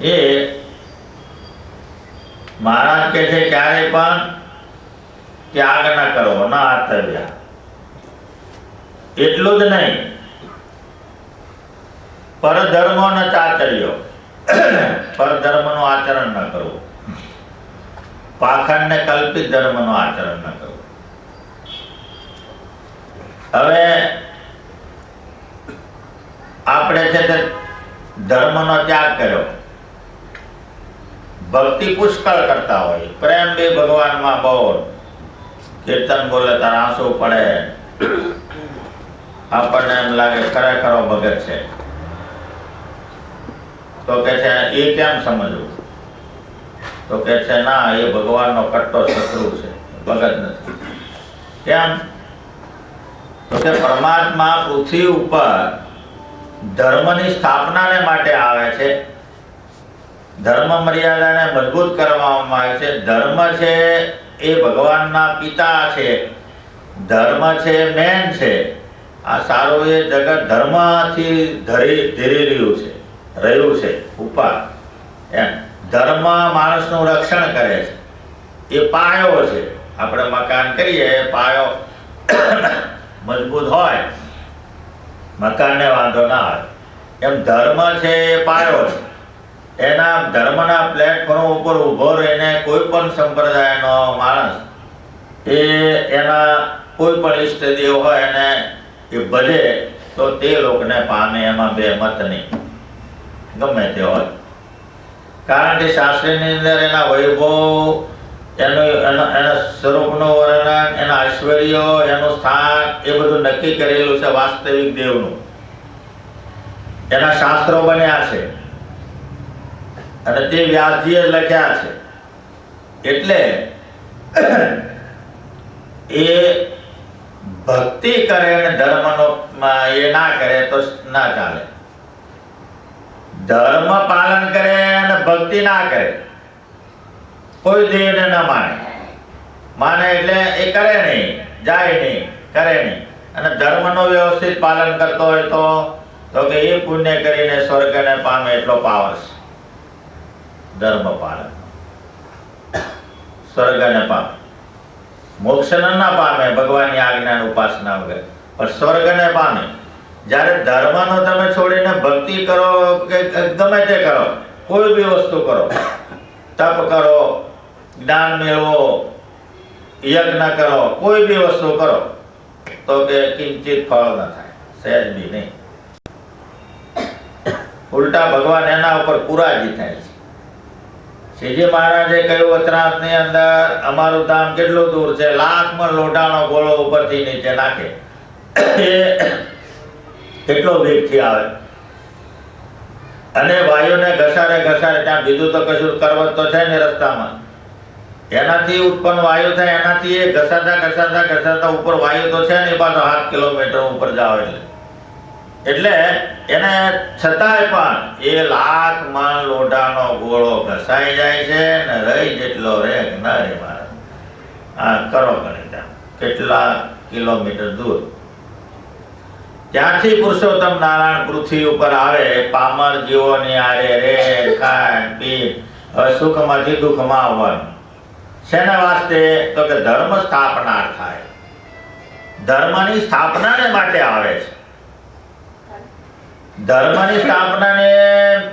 એ મહારાજ કે છે ક્યારે પણ ત્યાગ ન કરવો ન આતવ્યા એટલું જ નહીં. પરધર્મ ન ચાચર્યો. પરધર્મનું આચરણ ન કરવું. પાખંડ ને કલ્પિત ધર્મનું આચરણ ન કરવું. હવે આપણે છે તે ધર્મનો ત્યાગ કર્યો. ભક્તિ પુષ્કળ કરતા હોય. પ્રેમ બી ભગવાનમાં બહુ. કીર્તન બોલે તાર આંસુ પડે. આપણને એમ લાગે ખરેખરો ભગત છે. તો કે છે, એ કેમ સમજવું? તો કે છે, ના, એ ભગવાનનો કટ્ટો શત્રુ છે. ભગત નથી. કેમ? તો કે પરમાત્મા પૃથ્વી ઉપર ધર્મની સ્થાપનાને માટે આવે છે. ધર્મ મર્યાદાને મજબૂત કરવામાં આવે છે. ધર્મ છે એ ભગવાનના પિતા છે. ધર્મ છે મેન છે. આ સારું એ જગત ધર્મથી ધરી ધીરી રહ્યું છે રહ્યું છે ઉપર એમ. ધર્મ માણસનું રક્ષણ કરે છે. એ પાયો છે. આપણે મકાન કરીએ, એ પાયો મજબૂત હોય. મકાનને વાંધો ના આવે. એમ ધર્મ છે એ પાયો છે. એના ધર્મના પ્લેટફોર્મ ઉપર ઊભો રહીને કોઈ પણ સંપ્રદાયનો માણસ એ એના કોઈ પણ ઈષ્ટદેવ હોય એને એ ભજે તો તે લોકોને પામે, એમાં બે મત નહીં. ગમે તે હોય. કારણ કે શાસ્ત્રની અંદર એના વૈભવ, એનું, એનો, એના સ્વરૂપનું વર્ણન, એના ઐશ્વર્યો, એનું સ્થાન, એ બધું નક્કી કરેલું છે વાસ્તવિક દેવનું. એના શાસ્ત્રો બન્યા છે. અને તે વ્યાસજીએ લખ્યા છે. એટલે એ ભક્તિ કરે અને ધર્મનો એ ના કરે તો ના ચાલે. ધર્મ પાલન કરે અને ભક્તિ ના કરે. કોઈ દેવને ન માને. માને એટલે એ કરે નહીં, જાય નહીં, કરે નહીં. અને ધર્મનો વ્યવસ્થિત પાલન કરતો હોય તો તો કે એ પુણ્ય કરીને સ્વર્ગને પામે એટલો પાવર છે. ધર્મ પાલન સ્વર્ગને પામે મોક્ષને ના પામે ભગવાનની આજ્ઞાની ઉપાસના વગર. પણ સ્વર્ગને પામે. જ્યારે ધર્મનો તમે છોડીને ભક્તિ કરો કે ગમે તે કરો, કોઈ બી વસ્તુ કરો, તપ કરો, જ્ઞાન મેળવો, યજ્ઞ કરો, કોઈ બી વસ્તુ કરો, તો કે કિંચિત ફળ ન થાય. સહેજ બી નહીં. ઉલટા ભગવાન એના ઉપર પુરાજી થાય છે. શ્રીજી મહારાજે કહ્યું વચનાથની અંદર અમારું ધામ કેટલું દૂર છે? લાખમાં લોઢાનો ગોળો ઉપરથી નીચે નાખે. એ કેટલો વેગથી આવે. અને વાયુને ઘસારે ઘસારે ત્યાં બીજું તો કશું કરવત તો છે ને રસ્તામાં. એનાથી ઉત્પન્ન વાયુ થાય, એનાથી એ ઘસાતા ઘસાતા ઘસાતા ઉપર વાયુ તો છે ને પાછો સાત કિલોમીટર ઉપર જાવ એટલે. એટલે એને છતાંય પણ એ લાખમાં લોઢાનો ગોળો ઘસાઈ જાય છે ને રહી જેટલો રે ન રે મારા. આ કરો ગણિત. કેટલા કિલોમીટર દૂર? ત્યાંથી પુરુષોત્તમ નારાયણ પૃથ્વી ઉપર આવે? પામર જીવોની આરે રે, ખાય પી સુખમાંથી દુઃખમાં આવવાનું શેના વાસ્તે? તો કે ધર્મ સ્થાપના થાય. ધર્મની સ્થાપનાને માટે આવે છે. ધર્મની સ્થાપનાને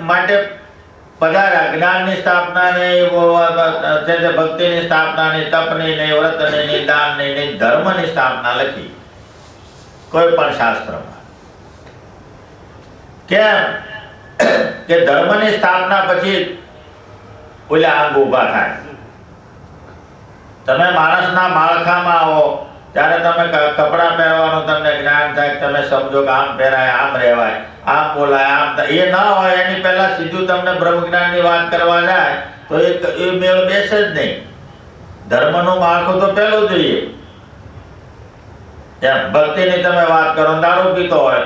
માટે પધાર્યા, જ્ઞાનની સ્થાપનાને છે તે ભક્તિની સ્થાપનાની, તપની ને વ્રતની ને દાનની ને ધર્મની સ્થાપના લખી. કોઈ પણ શાસ્ત્રમાં. કેમ? કે ધર્મની સ્થાપના પછી ઓલા અંગ ઊભા થાય. તમે માણસના માળખામાં આવો ત્યારે તમે કપડાં પહેરવાનું તમને જ્ઞાન થાય તમે સમજો કે આમ પહેરાય, આમ રહેવાય, આમ બોલાય, આમ એ ના હોય, એની પહેલા સીધું તમને બ્રહ્મ જ્ઞાનની વાત કરવા જાય, તો એ એ મેળ બેસે જ નહીં. ધર્મનું માળખું તો પહેલું જોઈએ. એમ, ભક્તિની તમે વાત કરો, દારૂ પીતો હોય,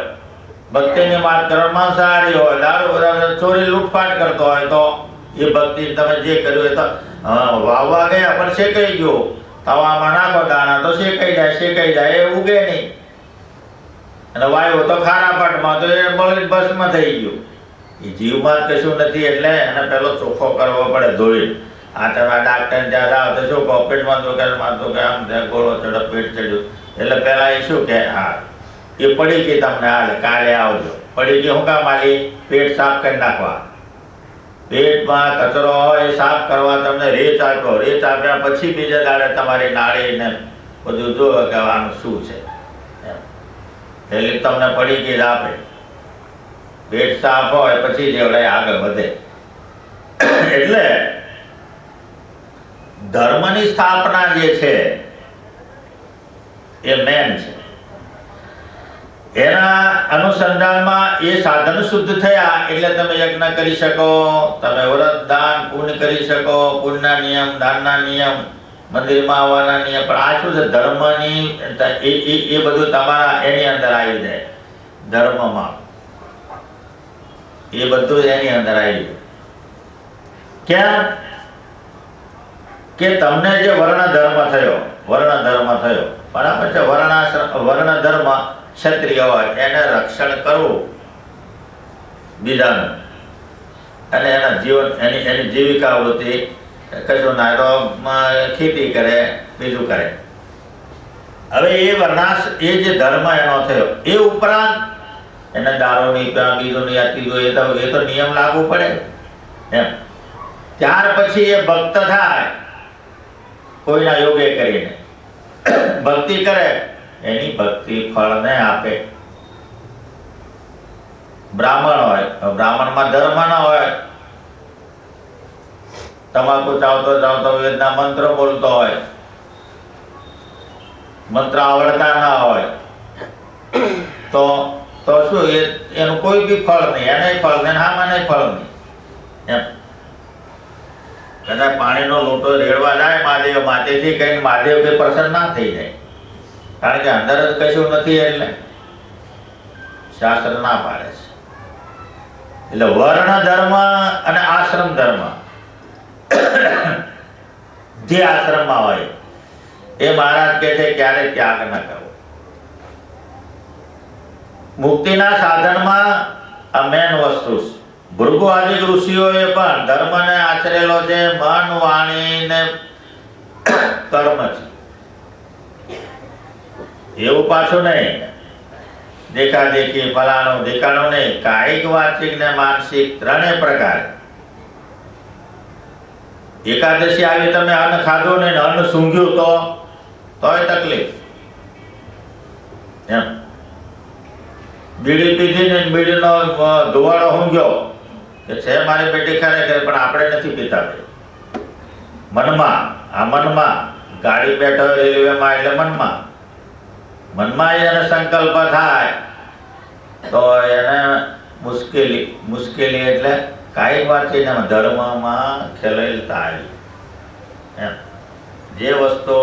ભક્તિની વાત કરો, માંસાહારી હોય, દારૂ ચોરી, લૂંટફાટ કરતો હોય, તો એ ભક્તિ તમે જે કર્યું એ તો વાવવા ગયા, પણ શેકાઈ ગયો. તવામાં નાખો દાણા તો શેકાઈ જાય શેકાઈ જાય, એ ઉગે નહીં. અને વાયુ તો ખારાપાટમાં તો એ બળી ભસ્મ થઈ ગયું. એ જીવમાં કશું નથી એટલે એને પેલો ચોખ્ખો કરવો પડે, ધોળી. આ તમે ડાક્ટર ત્યાં જાઓ તો શું કહો પેટમાં દુકાનમાં તો કે આમ ગોળો ચડો, પેટ ચડ્યું. એટલે પેલા એ શું કે હા, એ પડી ગઈ તમને હાલ, કાલે આવજો. પડી ગઈ, હું કામ આલી? પેટ સાફ કરી નાખવા. પેટમાં કચરો હોય, સાફ કરવા તમને રેચ આપ્યો રેચ આપ્યા પછી બીજા દાડે તમારી નાળીને બધું જોવે કે આનું શું છે. એટલે તમને પડી ગઈ આપે પેટ સાફ હોય પછી જેવડાય આગળ વધે. એટલે ધર્મની સ્થાપના જે છે, એ મેન છે. એના અનુસંધાનમાં એ સાધન શુદ્ધ થયા એટલે તમે યજ્ઞ કરી શકો, તમે વ્રત, દાન પૂર્ણ કરી શકો પૂર્ણના નિયમ, દાનના નિયમ, મંદિરમાં આવવાના નિયમ. પણ આ શું છે? ધર્મની એ બધું તમારા એની અંદર આવી જાય. ધર્મમાં. એ બધું એની અંદર આવી જાય. કેમ? કે તમને જે વર્ણ ધર્મ થયો, વર્ણ ધર્મ થયો, બરાબર છે? વર્ણાશ્રમ વર્ણ ધર્મ ક્ષત્રિય હોય, એને રક્ષણ કરવું બીજાનું. અને એના જીવન, એની એની જીવિકા વૃત્તિ કશું ના તો ખેતી કરે, બીજું કરે. હવે એ વર્ણાશ એ જે ધર્મ એનો થયો, એ ઉપરાંત એને દારૂ નહીં પીવા બીજું નહીં આ ત્રીજું એ તો એ તો નિયમ લાગુ પડે. એમ. ત્યાર પછી એ ભક્ત થાય, કોઈના યોગે કરીને. ભક્તિ કરે એની ભક્તિ ફળને આપે. બ્રાહ્મણ હોય બ્રાહ્મણમાં ધર્મ ન હોય. તમાકુ ચાવતો ચાવતો વેદના મંત્ર બોલતો હોય. મંત્ર આવડતા ના હોય. તો તો શું, એ, એનું કોઈ બી ફળ નહીં, એને ફળ નહીં હા મને ફળ નહીં. એમ. કદાચ પાણીનો લોટો રેડવા જાય, મહાદેવ માથેથી કઈ મહાદેવ કે પ્રસન્ન ના થઈ જાય. કારણ કે અંદર જ કશું નથી એટલે શાસ્ત્ર ના પાડે છે. એટલે વર્ણ ધર્મ અને આશ્રમ ધર્મ જે આશ્રમમાં હોય એ મહારાજ કે છે ક્યારે ત્યાગ ન કરવો. મુક્તિના સાધનમાં આ મેન વસ્તુ છે. ભૃગુ આદિ ઋષિઓએ પણ ધર્મને આચરેલો છે. મન વાણી ને કર્મ છે. એવું પાછું નહીં. દેખા દેખી, ફલાણું દેખાણું નહીં. કાયિક વાચિક ને માનસિક ત્રણેય પ્રકાર. એકાદશી આવી તમે અન્ન ખાધું ને અન્ન સૂંઘ્યું તો, તોય તકલીફ. એમ. બીડી પીધી ને બીડીનો ધુવાળો ઊંઘ્યો કે છે મારી પેટી ખરેખર પણ આપણે નથી પીતા મનમાં, આ મનમાં, ગાડી બેઠો રેલવેમાં એટલે મનમાં. મનમાં એને સંકલ્પ થાય, તો એને મુશ્કેલી મુશ્કેલી એટલે કાંઈ વાત છે ને, ધર્મમાં ખેલાયેલ થાય. એમ. જે વસ્તુ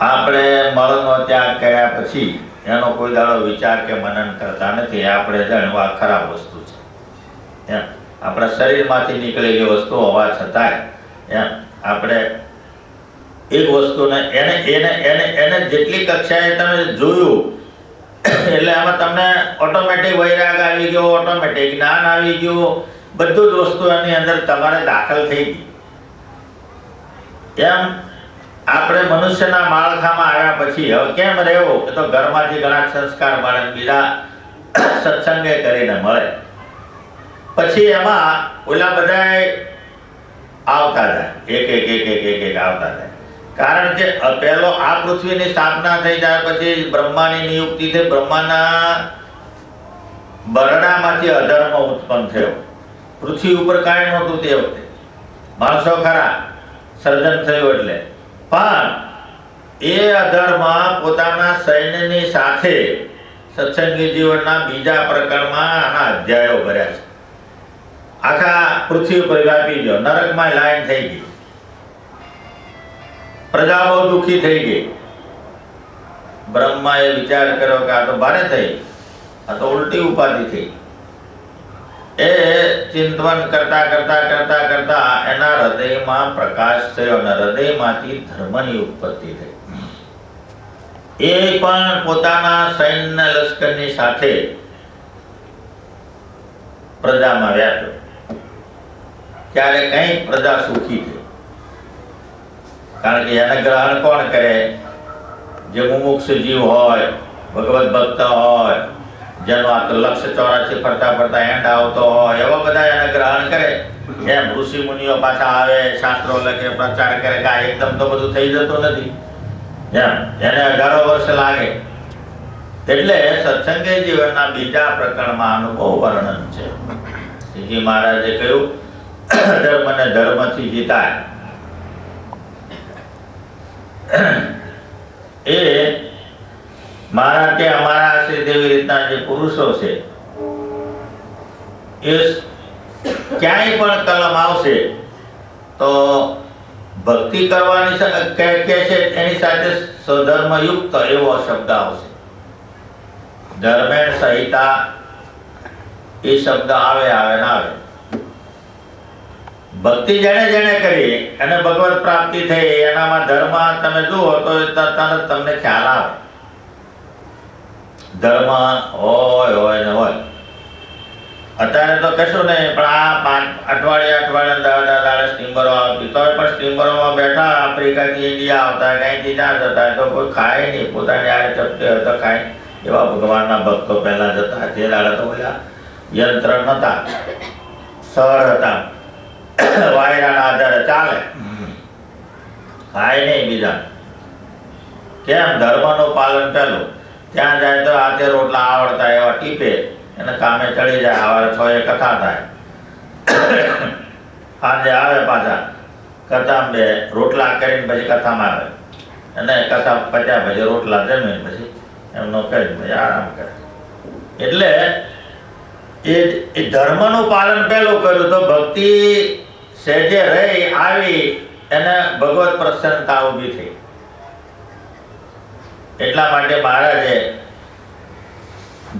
આપણે મળનો ત્યાગ કર્યા પછી એનો કોઈ દાડો વિચાર કે મનન કરતા નથી, આપણે જાણવા ખરાબ વસ્તુ છે. એમ. આપણા શરીરમાંથી નીકળેલી વસ્તુ હોવા છતાંય, એમ. આપણે એક વસ્તુને એને એને એને એને જેટલી કક્ષાએ તમે જોયું, એટલે આમાં તમને ઓટોમેટિક વૈરાગ આવી ગયો ઓટોમેટિક જ્ઞાન આવી ગયું, બધું જ વસ્તુ એની અંદર તમારે દાખલ થઈ ગઈ. એમ આપણે મનુષ્યના માળખામાં આવ્યા પછી, હવે કેમ રહેવું? એ તો ઘરમાંથી ઘણા સંસ્કાર મળે, બીજા સત્સંગે કરીને મળે. પછી એમાં ઓલા બધા આવતા જાય. એક એક એક એક એક આવતા જાય. કારણ કે પહેલો આ પૃથ્વીની સ્થાપના થઈ જાય પછી બ્રહ્માની નિયુક્તિ થઈ. બ્રહ્માના બરડામાંથી અધર્મ ઉત્પન્ન થયો. પૃથ્વી ઉપર કાંઈ નહોતું તે વખતે. માણસો ખરા, સર્જન થયું એટલે. પણ એ અધર્મ પોતાના સૈન્યની સાથે સત્સંગી જીવનના બીજા પ્રકરણમાં આના અધ્યાયો ભર્યા છે. આખા પૃથ્વી ઉપર વ્યાપી ગયો. નરકમાં લાઈન થઈ ગઈ. પ્રજા બહુ દુઃખી થઈ ગઈ. બ્રહ્માએ વિચાર કર્યો કે આ તો ભારે થઈ, આ તો ઉલટી ઉપાધિ થઈ. એ ચિંતન કરતા કરતા કરતા કરતા એના હૃદયમાં પ્રકાશ થયો અને હૃદયમાંથી ધર્મની ઉત્પત્તિ થઈ. એ પણ પોતાના સૈન્ય લશ્કરની સાથે પ્રજામાં વ્યાપ્યો. ત્યારે કઈ પ્રજા સુખી છે કારણ કે એને ગ્રહણ કોણ કરે? જે મુમુક્ષ જીવ હોય, ભગવત ભક્ત હોય, જેનો આ લક્ષ્ય ચોરાસી ફરતા ફરતા એન્ડ આવતો હોય, એવા બધા એને ગ્રહણ કરે. એમ ઋષિ મુનિઓ પાછા આવે, શાસ્ત્રો લખે, પ્રચાર કરે કે આ એકદમ તો બધું થઈ જતું નથી. એમ, એને અઢારો વર્ષ લાગે. એટલે સત્સંગી જીવનના બીજા પ્રકરણમાં અનુભવ વર્ણન છે. શ્રીજી મહારાજે કહ્યું ધર્મને ધર્મથી જીતાય. એ મારા કે અમારા છે તેવી રીતના જે પુરુષો છે, એ ક્યાંય પણ કલમ આવશે, તો ભક્તિ કરવાની કે છે એની સાથે સ્વધર્મયુક્ત એવો શબ્દ આવશે. ધર્મેણ સહિતા એ શબ્દ આવે આવે, ના આવે. ભક્તિ જેને જેને કરી અને ભગવત પ્રાપ્તિ થઈ, એનામાં ધર્મ તમે જુઓ તો તમને ખ્યાલ આવે. ધર્મ હોય હોય ને હોય. અત્યારે તો કશું નહીં, પણ આ પાંચ, અઠવાડિયે અઠવાડિયે દાડા દાડા સ્ટીમરો આવતી. તો પણ સ્ટીમરોમાં બેઠા, આફ્રિકાથી ઇન્ડિયા આવતા, ક્યાંયથી ના જતા તો કોઈ ખાય નહીં. પોતાની આ ચપટે હતા ખાય. એવા ભગવાનના ભક્તો પહેલાં જતા. તે દાડા તો બધા યંત્ર નતા. સર હતા. વાયરાના આધારે ચાલે. ખાય નહીં બીજા. કેમ? ધર્મનું પાલન પહેલું. ત્યાં જાય તો હાથે રોટલા આવડતા એવા ટીપે એને કામે ચડી જાય. સવારે છ એ કથા થાય. સાંજે આવે પાછા. કથા બે રોટલા કરીને પછી કથામાં આવે. અને કથા પચ્યા પછી રોટલા જમીને પછી એમનો કરીને પછી આરામ કરે. એટલે એ એ ધર્મનું પાલન પહેલું કર્યું તો ભક્તિ સહેજે રહી આવી, એને ભગવત પ્રસન્નતા ઊભી થઈ. એટલા માટે મહારાજે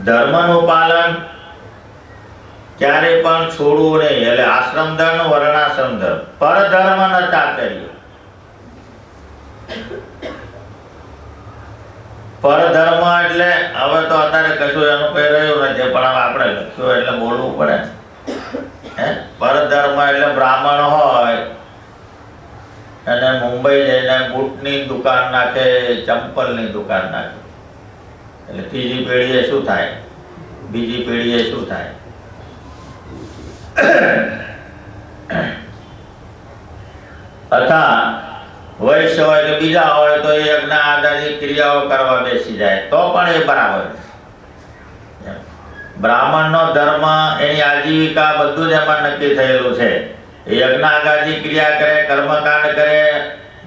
ધર્મનું પાલન ક્યારે પણ છોડવું નહીં, એટલે આશ્રમ ધર્મ વર્ણાશ્રમ ધર્મ. પરધર્મ ન પર પરધર્મ એટલે, હવે તો અત્યારે કશું એનું કહી રહ્યું નથી, પણ આપણે લખ્યું એટલે બોલવું પડે. હે? પરધર્મ એટલે બ્રાહ્મણ હોય. અને મુંબઈ જઈને બૂટની દુકાન નાખે, ચંપલની દુકાન નાખે. એટલે ત્રીજી પેઢીએ શું થાય? બીજી પેઢીએ શું થાય? અથવા વૈશ્ય હોય કે બીજા હોય તો એ યજ્ઞ આધારિત ક્રિયાઓ કરવા બેસી જાય. તો પણ એ બરાબર છે. બ્રાહ્મણનો ધર્મ એની આજીવિકા બધું જ એમાં નક્કી થયેલું છે. યજ્ઞાગાજી ક્રિયા કરે, કર્મકાંડ કરે,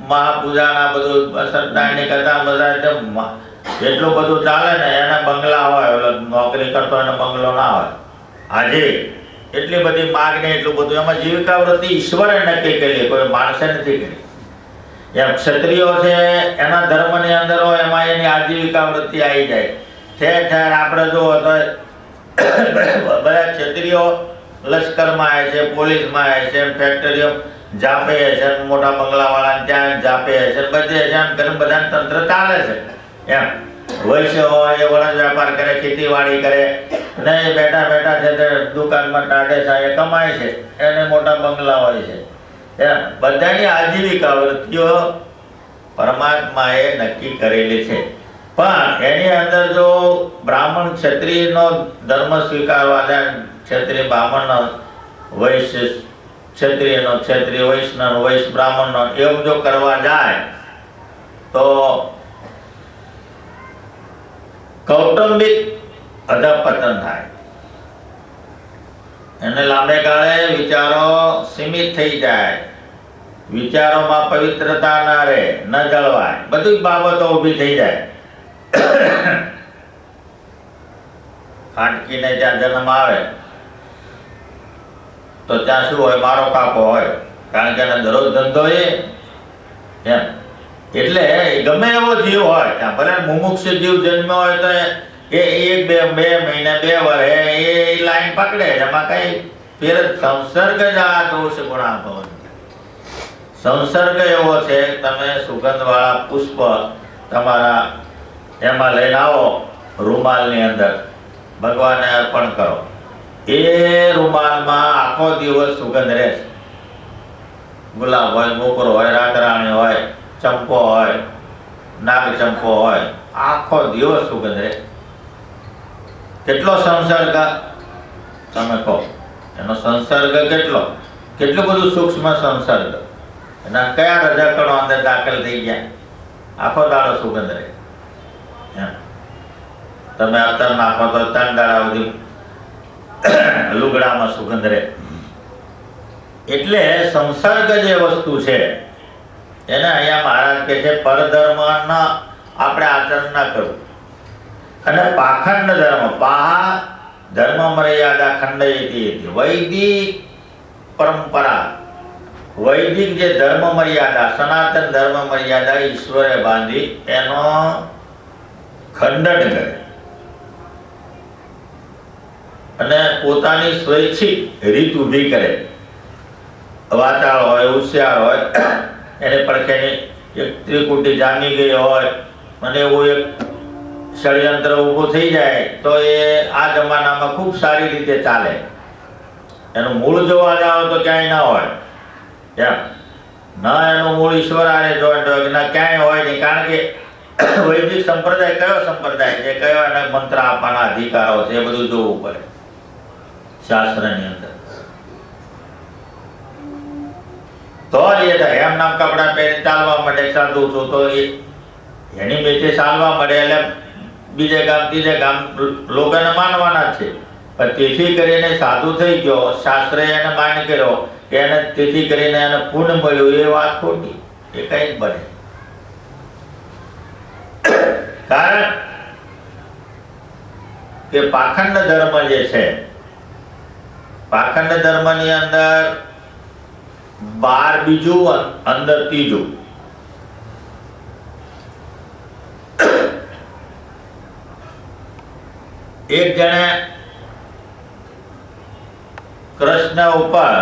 મહાપૂજાના બધું સત્યનારાયણની કથા બધા એટલું બધું ચાલે ને એને બંગલા હોય નોકરી કરતો એને બંગલો ના હોય. આજે એટલી બધી માગ ને એટલું બધું, એમાં જીવિકા વૃત્તિ ઈશ્વરે નક્કી કરી, કોઈ માણસે નથી કરી. એમ ક્ષત્રિયો છે, એના ધર્મની અંદર હોય, એમાં એની આજીવિકા વૃત્તિ આવી જાય. ઠેર ઠેર આપણે જો તો બધા ક્ષત્રિયો લશ્કરમાં આવે છે, પોલીસમાં આવે છે ફેક્ટરીઓ જાપે છે, મોટા બંગલાવાળા ત્યાં જાપે છે, બધે છે કરીને બધાને તંત્ર ચાલે છે. એમ. વૈશ્ય હોય, એ વળદ વેપાર કરે, ખેતીવાડી કરે ને એ બેઠા બેઠા છે તે દુકાનમાં ટાટે સાહેબ કમાય છે, એને મોટા બંગલા હોય છે. એમ. બધાની આજીવિકા વૃત્તિઓ પરમાત્માએ નક્કી કરેલી છે. પણ એની અંદર જો બ્રાહ્મણ ક્ષત્રિયનો ધર્મ સ્વીકારવા જાય ક્ષત્રિય બ્રાહ્મણનો વૈશ્ય ક્ષત્રિયનો ક્ષત્રિય વૈષ્ણવ વૈશ્ય બ્રાહ્મણનો એવું જો કરવા જાય, તો કૌટુંબિક અધપતન થાય. એને લાંબે ગાળે વિચારો સીમિત થઈ જાય. વિચારોમાં પવિત્રતા ના રહે, ન જળવાય. બધી બાબતો ઊભી થઈ જાય. ખાટકીને જ્યાં જન્મ આવે, તો ત્યાં શું હોય? મારો કાકો હોય. કારણ કે એને દરરોજ ધંધો એ એમ. એટલે ગમે એવો જીવ હોય, ત્યાં ભલે મુમુક્ષ જીવ જન્મ્યો હોય, તો એ એક, બે બે મહિને, બે વર્ષે એ લાઈન પકડે એમાં કઈ ફેર સંસર્ગ જ આ દોષ ગુણાભવન સંસર્ગ એવો છે, તમે સુગંધવાળા પુષ્પ તમારા એમાં લઈને આવો રૂમાલની અંદર. ભગવાનને અર્પણ કરો. એ રૂમાલમાં આખો દિવસ સુગંધ રહેશે ગુલાબ હોય મોકરો હોય, રાતરાણી હોય, ચંપો હોય, નાગ ચંપો હોય, આખો દિવસ સુગંધ રહે. કેટલો સંસર્ગ? તમે કહો. એનો સંસર્ગ કેટલો? કેટલું બધું સૂક્ષ્મ સંસર્ગ? એના કયા રજકણો અંદર દાખલ થઈ ગયા? આખો દાડો સુગંધ રહે. એમ. તમે અત્તર નાખો તો ત્રણ દાડા સુધી. લુગડામાં સુગંધ રહે. એટલે સંસર્ગ જે વસ્તુ છે, એને અહીંયા મહારાજ કે છે પરધર્મ આપણે આચરણ ના કરવું. અને પાખંડ ધર્મ, પાહા ધર્મ મર્યાદા ખંડયતી વૈદિક પરંપરા, વૈદિક જે ધર્મ મર્યાદા સનાતન ધર્મ મર્યાદા ઈશ્વરે બાંધી, એનો ખંડન કરે. અને પોતાની સ્વૈચ્છિક રીત ઊભી કરે. વાચાળ હોય, હોશિયાર હોય, એને પડખેની એક ત્રિકુટી જામી ગઈ હોય, અને એવું એક ષડયંત્ર ઊભું થઈ જાય, તો એ આ જમાનામાં ખૂબ સારી રીતે ચાલે. એનું મૂળ જોવા જાઓ તો ક્યાંય ના હોય. એમ. ના એનું મૂળ ઈશ્વર આને જોઈન્ટ હોય ના ક્યાંય હોય નહીં, કારણ કે વૈદિક સંપ્રદાય કયો સંપ્રદાય છે? કયો એને મંત્ર આપવાના અધિકારો છે? એ બધું જોવું પડે. શાસ્ત્રની અંદર. તો એમ નામ કપડા પહેરી ચાલવા માટે સાધુ છું તો એ એની મેચે ચાલવા મળે એટલે બીજે ગામ, ત્રીજે ગામ લોકોને માનવાના છે. પણ તેથી કરીને સાધુ થઈ ગયો, શાસ્ત્રે એને માન કર્યો, કે એને તેથી કરીને એને પૂર્ણ મળ્યું, એ વાત ખોટી, એ કઈ બને. કારણ કે પાખંડ ધર્મ જે છે પાખંડ ધર્મની અંદર બાર બીજું અંદર ત્રીજું. એક જણે કૃષ્ણ ઉપર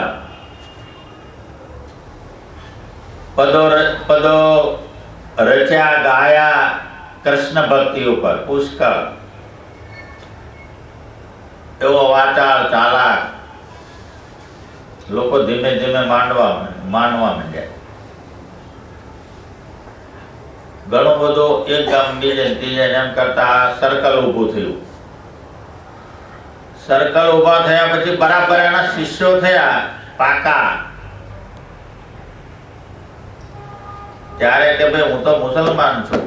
પદો પદો રચ્યા, ગાયા કૃષ્ણ ભક્તિ ઉપર, પુષ્કળ. એવો વાચાળ, ચાલાક લોકો ધીમે ધીમે માંડવા માનવા માંડ્યા ઘણું બધું એક ગામ બીજે ત્રીજે એમ કરતા સર્કલ ઊભું થયું. સર્કલ ઊભા થયા પછી બરાબર એના શિષ્યો થયા, પાકા. ત્યારે કે ભાઈ હું તો મુસલમાન છું.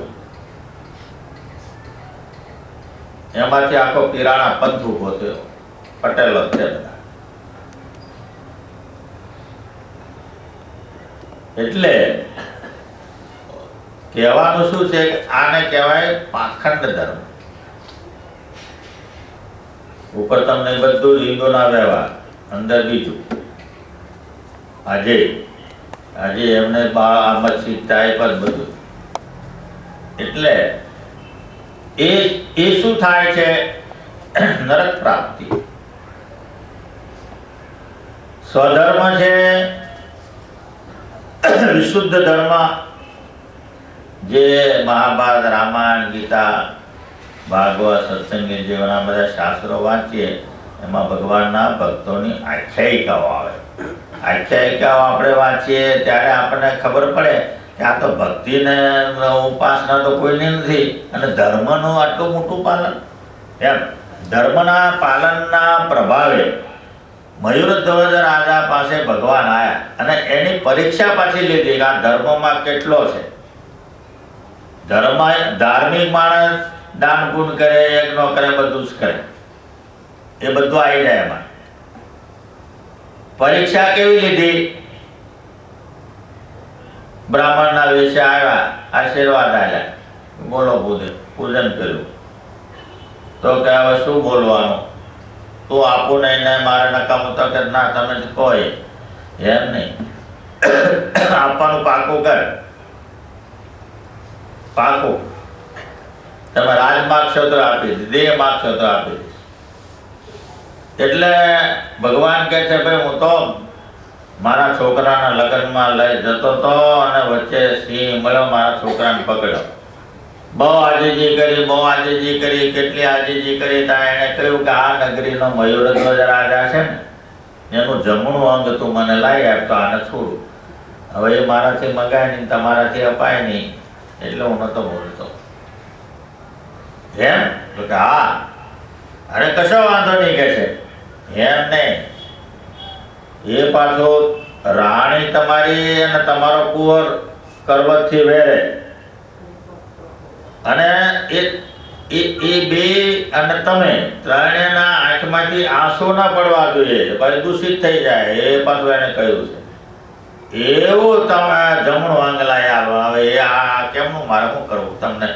એમાંથી આખો કિરાણા પંથ ઊભો થયો. પટેલો છે બધા. એટલે કહેવાનું શું છે આને કહેવાય પાખંડ ધર્મ. ઉપર તમને બધું હિન્દુના વ્યવહાર, અંદર બીજું. આજે આજે એમને બા આમદ શીખતા એ પણ બધું. એટલે એ એ શું થાય છે? નરક પ્રાપ્તિ. સ્વધર્મ છે વિશુદ્ધ ધર્મ જે મહાભારત, રામાયણ, ગીતા, ભાગવત, સત્સંગી જેવાના બધા શાસ્ત્રો વાંચીએ, એમાં ભગવાનના ભક્તોની આખ્યાયિકાઓ આવે. આખ્યાયિકાઓ આપણે વાંચીએ ત્યારે આપણને ખબર પડે કે આ તો ભક્તિને ઉપાસના તો કોઈની નથી અને ધર્મનું આટલું મોટું પાલન. એમ, ધર્મના પાલનના પ્રભાવે મયુરધ્વજ રાજા પાસે ભગવાન આવ્યા અને એની પરીક્ષા પાછી લીધી આ ધર્મમાં કેટલો છે. ધર્મ ધાર્મિક માણસ દાન પુણ કરે યજ્ઞ કરે, બધું જ કરે. એ બધું આવી જાય એમાં. પરીક્ષા કેવી લીધી? બ્રાહ્મણના વિશે આવ્યા, આશીર્વાદ આવ્યા બોલો પૂજન પૂજન કર્યું. તો કે હવે શું બોલવાનું? તું આપું નહીં ને મારે નકામું તો કે ના, તમે જ કોઈ. એમ નહીં. આપવાનું પાકું કર. પાકું. તમે રાજ માગશો તો આપી દઈશ, દેહ માગશો તો આપી એટલે ભગવાન કહે છે, ભાઈ, હું તો મારા છોકરાના લગ્નમાં લઈ જતો તો અને વચ્ચે સિંહ મળ્યો, મારા છોકરાને પકડ્યો. બહુ આજીજી કરી બહુ આજીજી કરી કેટલી આજીજી કરી ત્યાં એણે કહ્યું કે આ નગરીનો મયુરધ્વજ રાજા છે ને. એનું જમણું અંગ તું મને લાવી આપ તો આને છોડું. હવે એ મારાથી મગાય નહીં તમારાથી અપાય નહીં, એટલે હું નતો બોલતો. એમ? તો કે હા. અરે કશો વાંધો નહીં કે છે. એમ નહીં. એ પાછો રાણી તમારી અને તમારો કુંવર કરવતથી વેરે. અને એ એ એ બે અને તમે ત્રણેયના આંખમાંથી આંસુ ના પડવા જોઈએ પછી દૂષિત થઈ જાય, એ પાછું એને કહ્યું છે. એવું તમે જમણું અંગ લાવી આવો એ આ કેમનું, મારે શું કરવું તમને?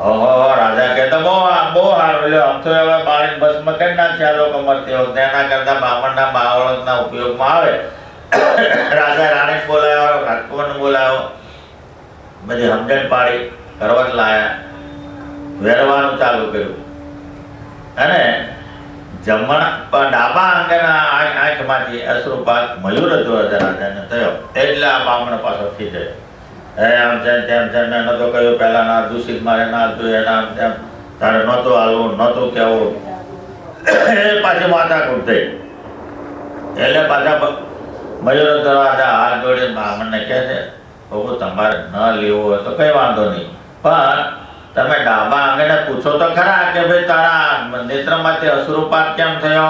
ઓહો, રાજા કે તો બહુ બહુ સારું, લ્યો, આમ તો હવે બાળી બસમાં કરી નાખ્યા લોકો મરતી વખતે, એના કરતા બ્રાહ્મણના બાવળના ઉપયોગમાં આવે. રાજા રાણી બોલાવ્યો, રાજકુમારને બોલાવ્યો. બધી સમજણ પાડી. કરવત લાયા વેરવાનું ચાલુ કર્યું. અને જમણા ડાબા અંગના આંખ- આંખમાંથી અશ્રુપાત મયુર ધ્વજ રાજાને થયો. એટલે આ બામણ પાછો ખીજાયો હે આમ છે તેમ છે મેં નતો કહ્યું પહેલા ના દૂષિત, મારે ના જોઈએ ના તેમ. તારે નહોતું હાલવું, નહોતું કહેવું. એ પાછી માથાકૂટ થઈ. એટલે પાછા મયુર દરવાજા હાથ જોડી બામણને કહે છે બહુ તમારે ન લેવું હોય તો કઈ વાંધો નહીં. પણ તમે ડાબા આંગણે પૂછો તો ખરા કે ભાઈ તારા નેત્રમાંથી અશ્રુપાત કેમ થયો?